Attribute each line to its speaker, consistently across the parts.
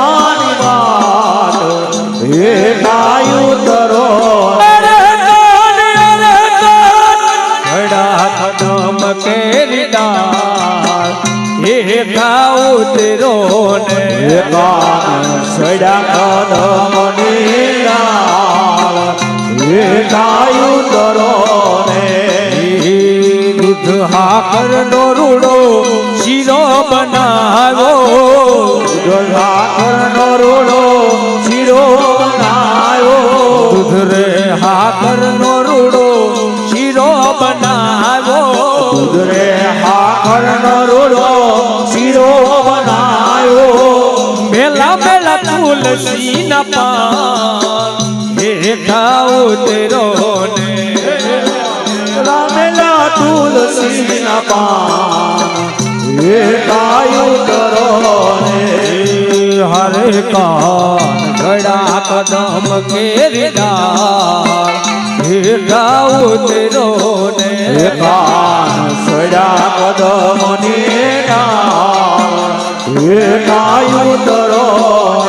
Speaker 1: Oh. ના પાન હેઠા ઉતરો ને.
Speaker 2: રામેલા તુલસી ના પાન કાયું કરો ને.
Speaker 1: હરે કાન ગળા કદમ કેરીદાર હેઠા ઉતરો ને.
Speaker 2: કાયું કરો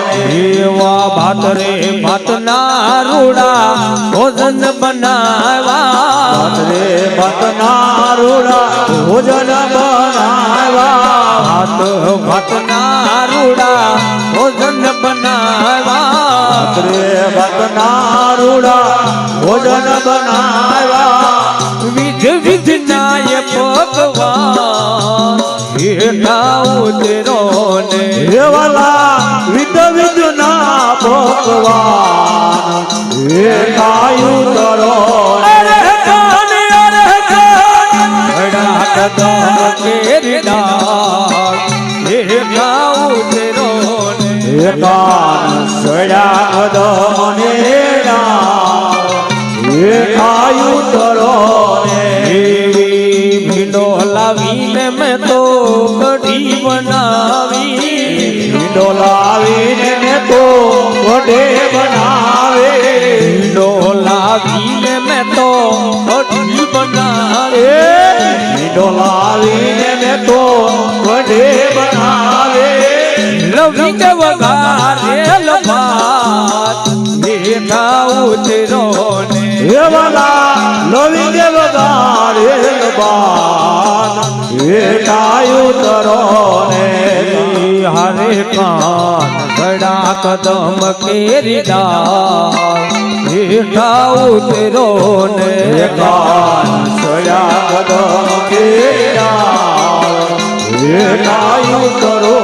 Speaker 2: ને
Speaker 1: એવા ભાત રે ભાતના રૂડા ભોજન બનાવ્યા.
Speaker 2: રે બતના રૂડા ભોજન બનાવ્યા.
Speaker 1: ભાત ભાતના રૂડા ભોજન
Speaker 2: રે રૂડા ભોજન બનાવ્યા.
Speaker 1: વિધ વિધ નાય હેઠા ઉતરો ને
Speaker 2: દેવલા વિદ વિદ ના ભગવાન. એ કાયું કરો
Speaker 1: અરે કાન અરે કાન. કદમ ને
Speaker 2: એ કાન સડ્યા કદમ ને એ કાયું કરો
Speaker 1: કઢી બનાવી
Speaker 2: ડોલાવીને લાવીને ને તો વડે બનાવે.
Speaker 1: ડોલાવીને લાવીને મેં તો કઢી બનાવે.
Speaker 2: ડોલાવીને લાવીને ને તો વડે બનાવે.
Speaker 1: લવી કે વગારે લભાત હેઠા ઉતરો ને
Speaker 2: એવલા નવી દેવ કાયું તરો ને
Speaker 1: હરે કાન. ગડા કદમ કેરીદાર હેઠા ઉતરો ને
Speaker 2: કાન સયા કદમ કેરી તરો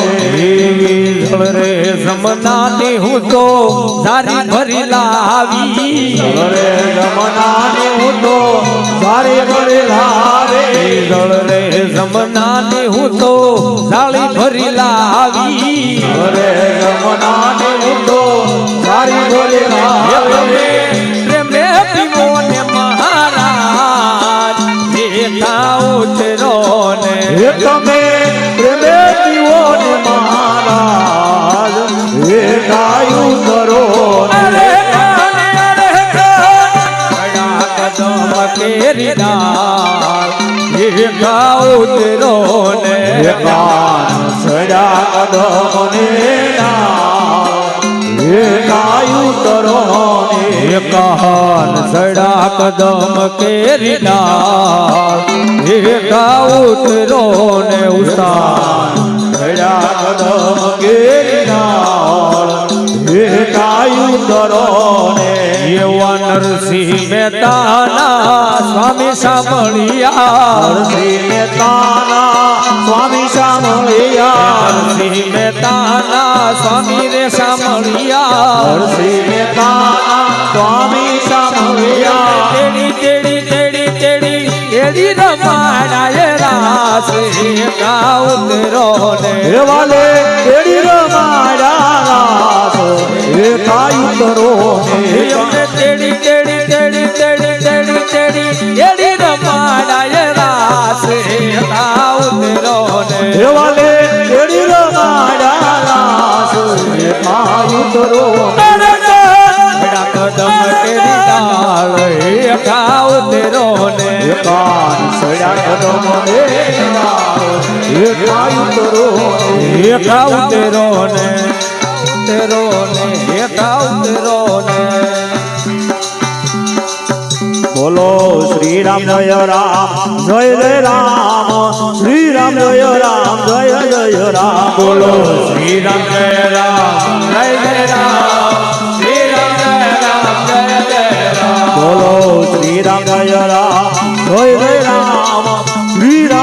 Speaker 2: ને
Speaker 1: એવી ને હું તો સારી ભરી લાવી.
Speaker 2: રે રમના ને હું તો સારી ભરી લાવે.
Speaker 1: જળ રે જમનાની હું તો સાળી ભરી લાવી.
Speaker 2: રે રમના ને હું તો સારી ભરી લાવે.
Speaker 1: પ્રેમે પીવો ને મહારાજ હેઠા ઉતરો ને
Speaker 2: એ તમે પ્રેમે પીવો ને મહારાજ
Speaker 1: ઉતરો ને
Speaker 2: કાન સડા કદમ ને હે ગાયું કરો ને
Speaker 1: એકાન સડા કદમ કેરીદાર હેઠા ઉતરો ને ઉતાર
Speaker 2: સડા કદમ ગેરનાળ એ ગાયું કરો ને
Speaker 1: એવા નરસિંહ મહેતાના સ્વામી સાંભળિયા.
Speaker 2: નરસિંહ મહેતાના સ્વામી સાંભળિયા
Speaker 1: નરસિંહ મહેતાના સ્વામી રે સાંભળિયા
Speaker 2: નરસિંહ મહેતાના સ્વામી સામળિયા
Speaker 1: રાસ એકા ઉતરો ને
Speaker 2: દેવાલે તેડી રમાયા રાસ ને
Speaker 1: તેડી તેડી તેડી તેડી તેડી તેડી ને
Speaker 2: તેડી ને
Speaker 1: કદમ કેરી ને એકા ઉતરો ને ઉતરો ને એકા ઉતરો ને
Speaker 2: બોલો શ્રી રામ જય રામ, જય જય રામ. શ્રી રામ જય રામ, જય જય રામ બોલો
Speaker 1: શ્રી રામ જય રામ, જય જય રામ.
Speaker 2: બોલો શ્રી રામ જય રામ, જય જય રામ.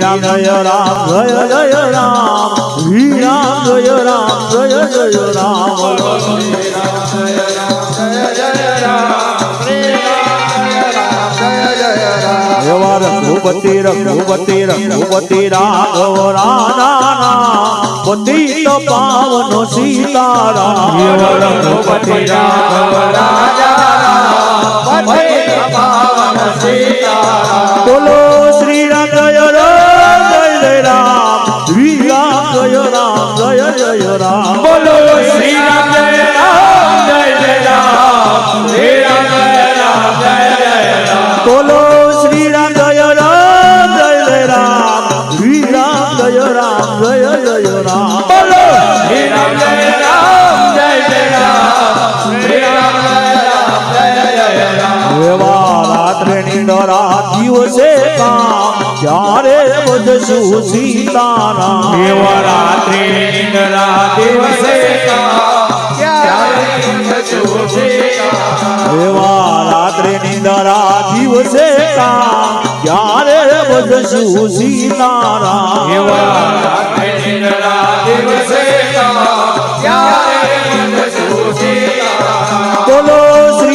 Speaker 1: રામ જય રામ જય જય રામ શ્રી રામ જય રામ જય
Speaker 2: જય રામ એવા રઘુપતિ રઘુપતિ રઘુપતિ રાઘવ રાના પતિત પાવન સીતારામ
Speaker 1: રઘુપતિ રાઘવ રાજા પાવન સીતારામ
Speaker 2: બોલો શ્રી રામ જય રામ જય રામ શ્રી રામ જય રામ જય જય રામ.
Speaker 1: બોલો
Speaker 2: નિંદરા દિવસે કામ ત્યારે બધશું સીતારામ
Speaker 1: એવા રાત્રે નિંદ્રા દિવસે
Speaker 2: એવા રાત્રે નિંદરા દિવસે કામ ત્યારે બધશું સીતારામ
Speaker 1: એવા રાત્રે નિંદ્રા દિવસે
Speaker 2: બોલો શ્રી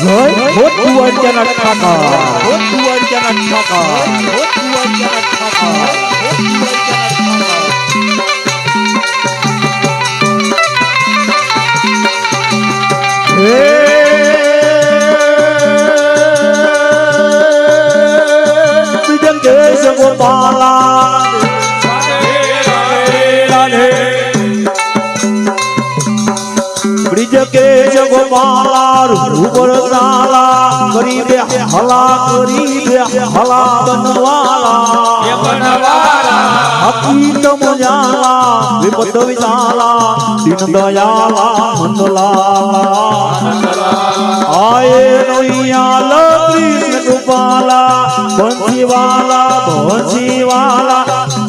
Speaker 2: જય ભોત કુંવરજાના ઠાકર ભોત કુંવરજાના ઠાકર ભોત કુંવરજાના ઠાકર ભોત કુંવરજાના ઠાકર હે જગદેશ ગોપાલા બ્રિજ કેશ જગમાલા રૂપર તાલા કરી બે હલા કરી બે હલા બનવાલા.
Speaker 1: બનવાલા.
Speaker 2: હકીત મુજાલા વિપત વિશાલા દિન દયાલા મંદલાલા આયે નૈયાલ કૃષ્ણ ગોપાલા બંસીવાલા બંસીવાલા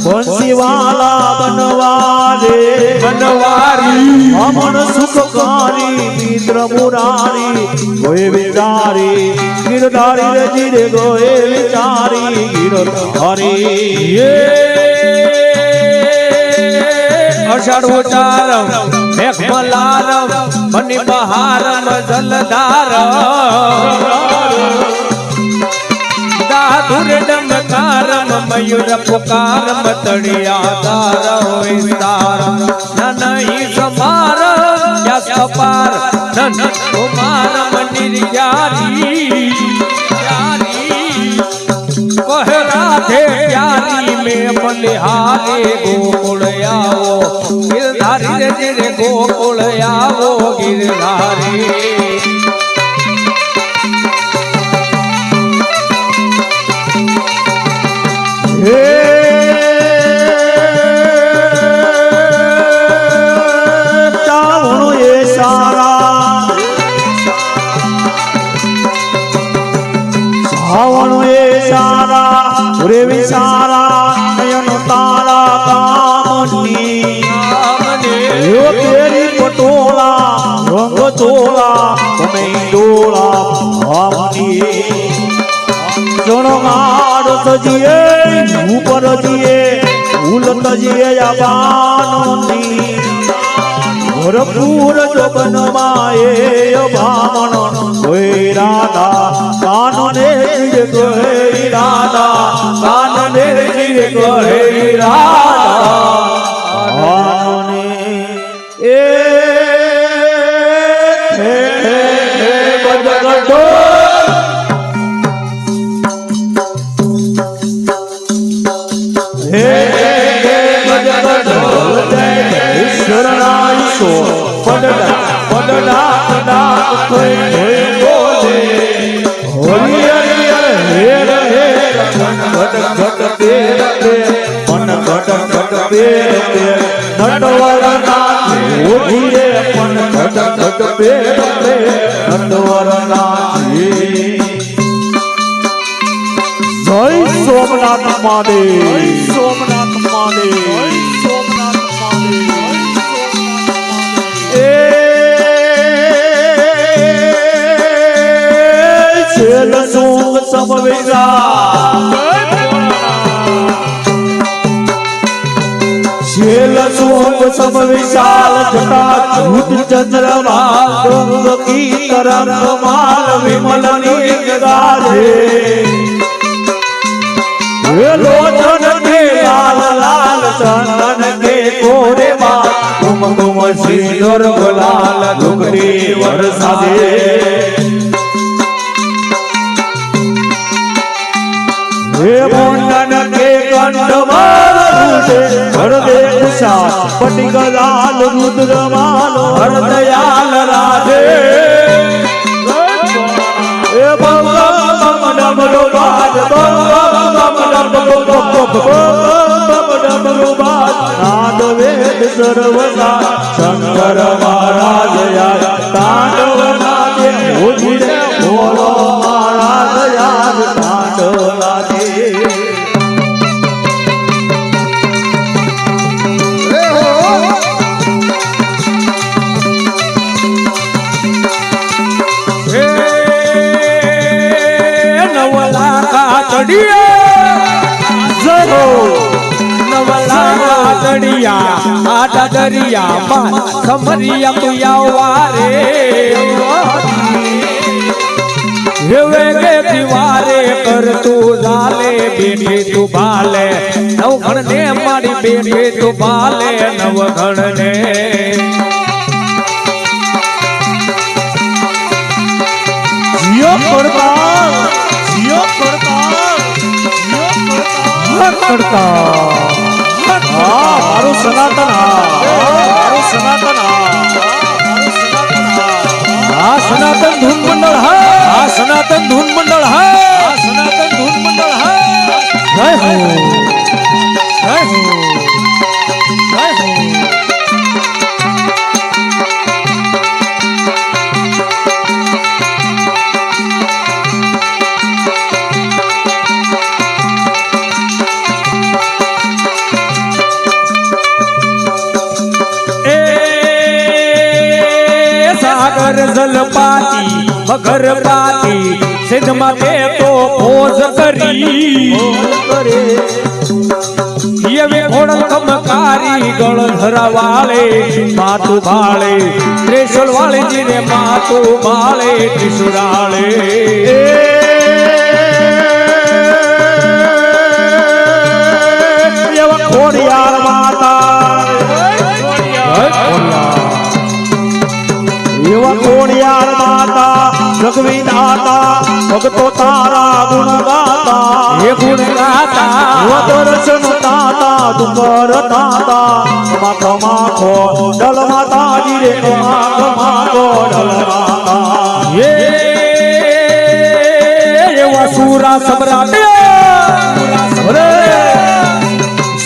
Speaker 2: બંસીવાલા મનવારી
Speaker 1: બનવારી
Speaker 2: અમન સુખકારી મિત્ર મુરારી ગોય વિચારી, ગિરધારી રે જીરે વિચારી ગિરધારી
Speaker 1: અષાઢ ઉચારમ મેઘ મલારમ મની બહારમ જલધાર. ડમકારમ પુકાર પુકારમ તારો વિસ્તાર નનહી સમાર યસ અપાર નન મંદિર યારી કહે રાધે પ્યારી મે બલિહારે ગોકુળ આવો? ગિરધારી રે ગોકુળ આવો, ગિરધારી.
Speaker 2: ડોળા ભામની જણમાડ તજીએ ઉપર જીએ ફૂલ તજીએ યાબાનોની ભરપૂર જોબનમાં માએ ભામણ હોય રાધા, કાનને કહે રાધા, કાનને કહે રાધા. ઘટ ઘટ પેર પેર નટવર નાચે ઓઢીએ પણ સોમનાથ મહાદેવ સોમનાથ મહાદેવ સોમનાથ મહાદેવ એ છેલ સુખ શેલ સુખ સમ વિશાલ જટા જૂટ ચંદ્રમા ગંગ કી તરંગ માલ વિમલ નીર ગાજે હે લોચન કે લાલ લાલ ચંદન કે કોરે માં કુમ કુમ સિંદૂર ગુલાલ હે મુંડન કે રૂડે હરદે ઉષા પટિકલાલ રુદ્રમાલ હરદયાલ શંકર મહારાજ તાંડવ
Speaker 1: કાતડિયા આડા દરિયા માં સમરિયા પિયાવા રે હેવે ગે દિવારે કર તું ઝાલે બેઠે તું ભાલે. નવઘણ ને મારી બેઠે તું ભાલે નવઘણ ને
Speaker 2: કરતા હા મારું સનાતન હા મારું સનાતન હા મારું સનાતન હા
Speaker 1: આ સનાતન ધૂન મંડળ હા આ સનાતન ધૂન મંડળ હા આ સનાતન મગર પાતી સિંધમાં તે તો ફોજ કરી. યવે ઘોડલ કમકારી ગળ ધરાવાળે માતુ ભાળે ત્રેસલ વાળે જીને માતુ ભાળે ત્રિશુરાળે
Speaker 2: એવા માતા. એવા દાતા ભક્તો તારા ગુણ ગાતા
Speaker 1: હે ગુણ ગાતા
Speaker 2: દર્શન તાતા ડુંગર તાતા. માખો માખો ડલ માતા રે માખો માખો ડલ માતા.
Speaker 1: હે એવા સુરા સબરા
Speaker 2: અરે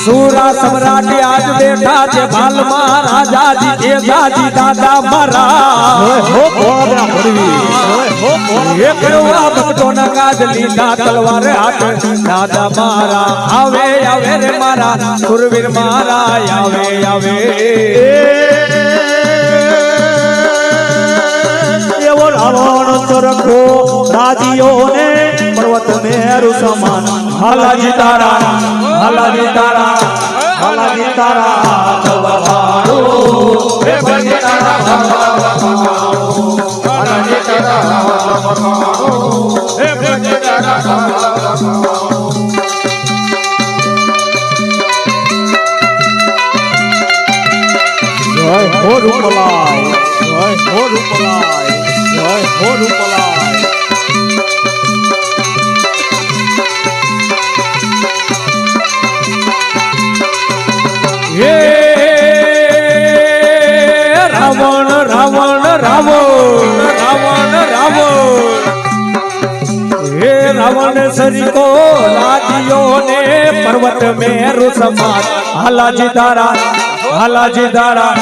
Speaker 1: સુરા સમ્રાટ આજ બેઠા છે ભાલ મહારાજાજી તેજાજી દાદા મારા
Speaker 2: હો કોદરા ભરવી
Speaker 1: ભક્તો ના કાજ લીધા તલવાર હાથ. દાદા મારા આવે આવે રે મારા. સુરવીર મારા આવે આવે.
Speaker 2: રાવણ સરખો રાજીઓ ને પર્વત મેરુ સમાન. હાલાજી તારા હાલાજી તારા હાલાજી તારા ભવારો હે ભજે તારા ભવારો હાલાજી તારા ભવારો હે ભજે
Speaker 1: તારા. ભવારો Oh, Rumallah. રાવણ સરીકો લાગ્યો ને પર્વત મેરુ સમાન. હાલાજી તારા હાલાજી તારા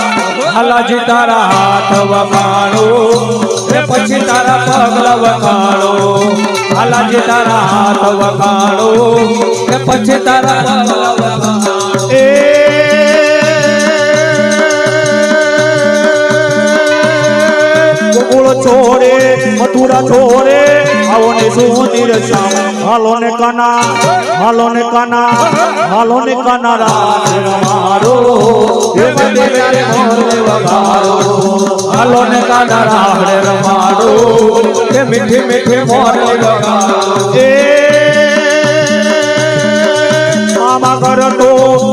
Speaker 1: હાલાજી તારા હાથ વખાણો હે પછી તારા પગલા વખાણો હાલાજી તારા હાથ વખાણો હે પછી તારા પગલા વખાણો
Speaker 2: એ છોડે, મથુરા છોડે. આવો ને સુંદર શ્યામ હાલો ને કાના હાલો ને કાના હાલો ને કાના રાત મારો હે વંદે તારે મોરે વગારો
Speaker 1: હાલો ને કાના રાહડે રમાડો હે મીઠે મીઠે મોરે વગારો
Speaker 2: એ મામા ઘર તો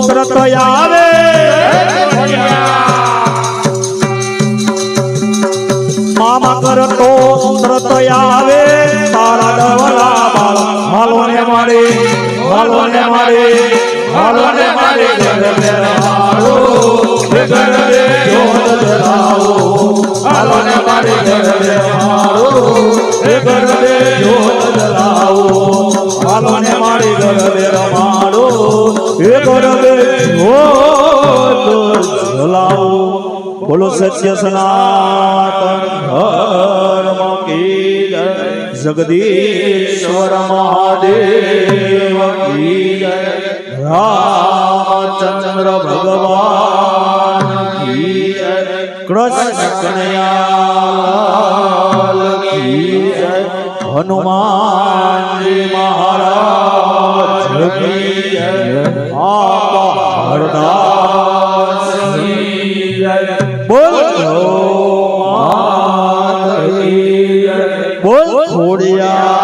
Speaker 2: તરત આવે. મામા ઘર તો હાલો ને મારે હાલો ને મારે ઘર હાલો ઘર જોત જલાવો હાલો ને મારે ઘર હાલો ઘર ઘર જલાવો હાલો ને મારે. ઘર રમાડો ઘર ઘર જલાવો બોલો સત્ય સનાતન જય જગદીશ્વર મહાદેવ રામચંદ્ર ભગવાન કૃષ્ણ કનૈયાલાલ કી જય. હનુમાનજી મહારાજ આપા હરદાસ બોલો. જય બોલ